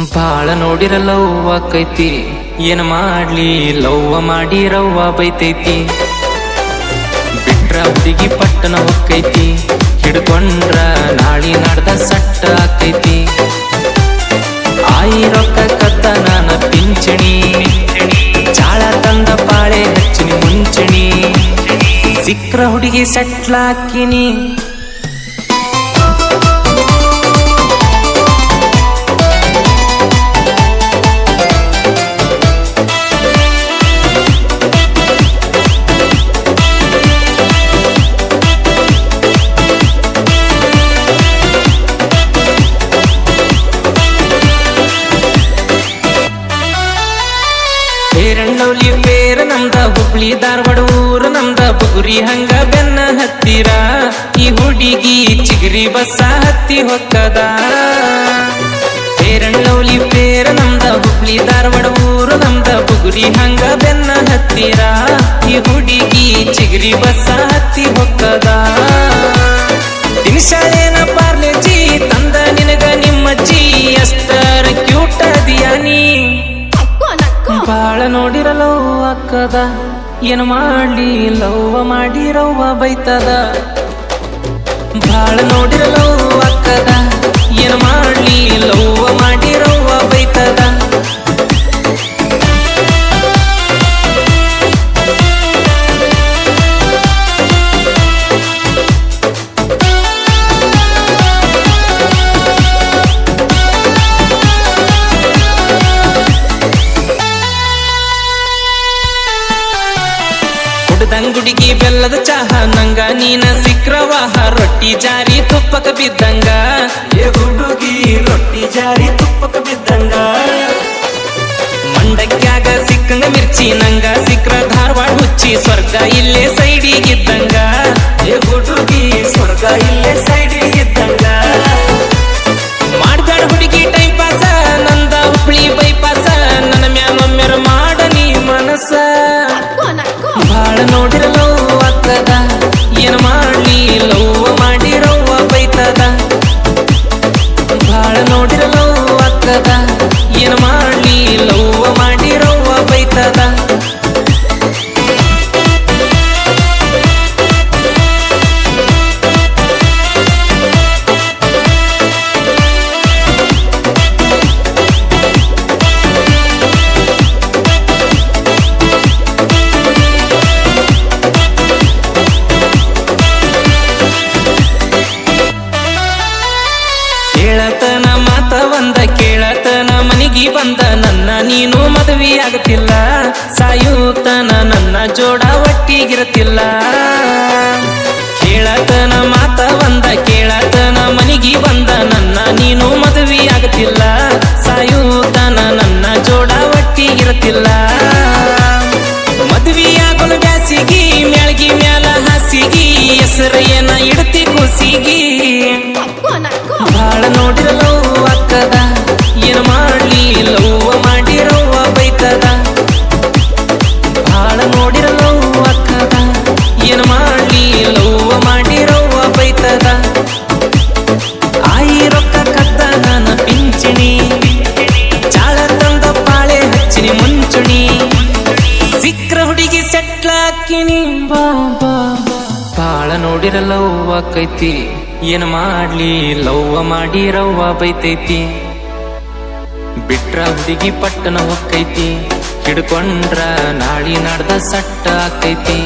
ಬಾಳ ನೋಡಿರ ಲವ್ವ ಆಕೈತಿ ಏನ್ ಮಾಡ್ಲಿ? ಲವ್ವ ಮಾಡಿ ರವ್ವ ಬೈತೈತಿ. ಬಿಟ್ರ ಹುಡುಗಿ ಪಟ್ಟಣ ಹೊಕ್ಕೈತಿ ಹಿಡ್ಕೊಂಡ್ರ ನಾಳಿ ನಡ್ದ ಸಟ್ಟ ಆಕೈತಿ. ಆಯಿ ರೊಕ್ಕ ಕತ್ತ ನಾನ ಪಿಂಚಣಿ. ಚಾಳ ತಂದ ಪಾಳೆ ಹಚ್ಚಿನಿ ಮುಂಚಣಿ. ಸಿಕ್ರ ಹುಡುಗಿ ಸಟ್ಲಾಕಿನಿ. ಹುಬ್ಳಿ ಧಾರವಾಡ ಊರು ನಮ್ದ ಬುಗುರಿ ಹಂಗ ಬೆನ್ನ ಹತ್ತಿರ. ಈ ಹುಡುಗಿ ಚಿಗರಿ ಬಸ್ಸ ಹತ್ತಿ ಹೊಕ್ಕದ ಲೌಲಿ ಪೇರ ನಮ್ದ ಹುಬ್ಳಿ ಧಾರವಾಡ ಊರು ನಮ್ದ ಬುಗುರಿ ಹಂಗ ಬೆನ್ನ ಹತ್ತಿರ. ಈ ಹುಡುಗಿ ಚಿಗರಿ ಬಸ್ಸ ಹತ್ತಿ ಹೊಕ್ಕದ ನೋಡಿರಲೋ ಏನು ಮಾಡ್ಲಿ? ಲವ್ವ ಮಾಡಿರವ್ವ ಬೈತದ. ಬಾಳ ನೋಡಿರಲೋ ಅಕ್ಕದ ಏನು ಮಾಡ್ಲಿ? ಲವ್ವ ಕುಡ್ದಂಗುಡಿಗಿ ಬೆಲ್ಲದ ಚಹ ನಂಗ ನೀನ ಸಿಕ್ರವಾಹ ರೊಟ್ಟಿ ಜಾರಿ ತುಪ್ಪಕ ಬಿದ್ದಂಗ. ಏ ಹುಡುಗಿ ರೊಟ್ಟಿ ಜಾರಿ ತುಪ್ಪಕ ಬಿದ್ದಂಗ. ಮಂಡಕ್ಯಾಗ ಸಿಕ್ಕಂಗ ಮಿರ್ಚಿ ನಂಗ ಸಿಕ್ರ ಧಾರವಾಡ ಹುಚ್ಚಿ ಸ್ವರ್ಗ ಇಲ್ಲೇ ಸೈಡಿಗಿದ್ದಂಗ. ಬಂದ ನನ್ನ ನೀನು ಮದುವೆ ಸಾಯುತ್ತನ ನನ್ನ ಜೋಡ ಒಟ್ಟಿಗಿರುತ್ತಿಲ್ಲ. ಕೇಳತನ ಮಾತ ಬಂದ ಕೇಳತನ ಮನೆಗೆ ಬಂದ ನನ್ನ ನೀನು ಮದುವೆ ಸಾಯುತ್ತನ ನನ್ನ ಜೋಡ ಒಟ್ಟಿಗಿರುತ್ತಿಲ್ಲ. ಮದುವೆಯಾಗಲು ಬ್ಯಾಸಿಗಿ ಮ್ಯಾಳ್ಗಿ ಮ್ಯಾಲ ಹಸಿಗಿ ಹೆಸರು ಏನ ಇಡ್ತಿ ಕುಸಿಗಿ. ಬಾಳ ನೋಡಿರಲೋ ಅಕ್ಕದ. ಏನ್ ಮಾಡ್ಲಿ? ಲವ್ವ ಮಾಡಿರವ್ವ ಬೈತದ ಬಾಳ ನೋಡಿರಲೋ ಅಕ್ಕದ. ಏನು ಮಾಡ್ಲಿ? ಲವ್ವ ಮಾಡಿರವ್ವ ಬೈತದ ಆಯಿ ರೊಕ್ಕ ಕದ್ದ ನನ್ನ ಪಿಂಚಣಿ. ಚಾಳ ತಂದ ಪಾಳೆ ಹಚ್ಚಿನಿ ಮುಂಚುಣಿ. ಸಿಕ್ರ ಹುಡುಗಿ ಸೆಟ್ಲಾಕಿನಿ ಬಾ ಬಾ ಬಾ. ಬಾಳ ನೋಡಿರಲವ್ವ ಕೈತಿ ಏನ್ ಮಾಡ್ಲಿ? ಲವ್ವ ಮಾಡಿರವ್ವ ಬೈತೈತಿ. ಬಿಟ್ರ ಹುಡುಗಿ ಪಟ್ಟಣ ಹೊಕ್ಕೈತಿ. ಹಿಡ್ಕೊಂಡ್ರ ನಾಳಿ ನಾಡ್ದ ಸಟ್ಟ ಆಕೈತಿ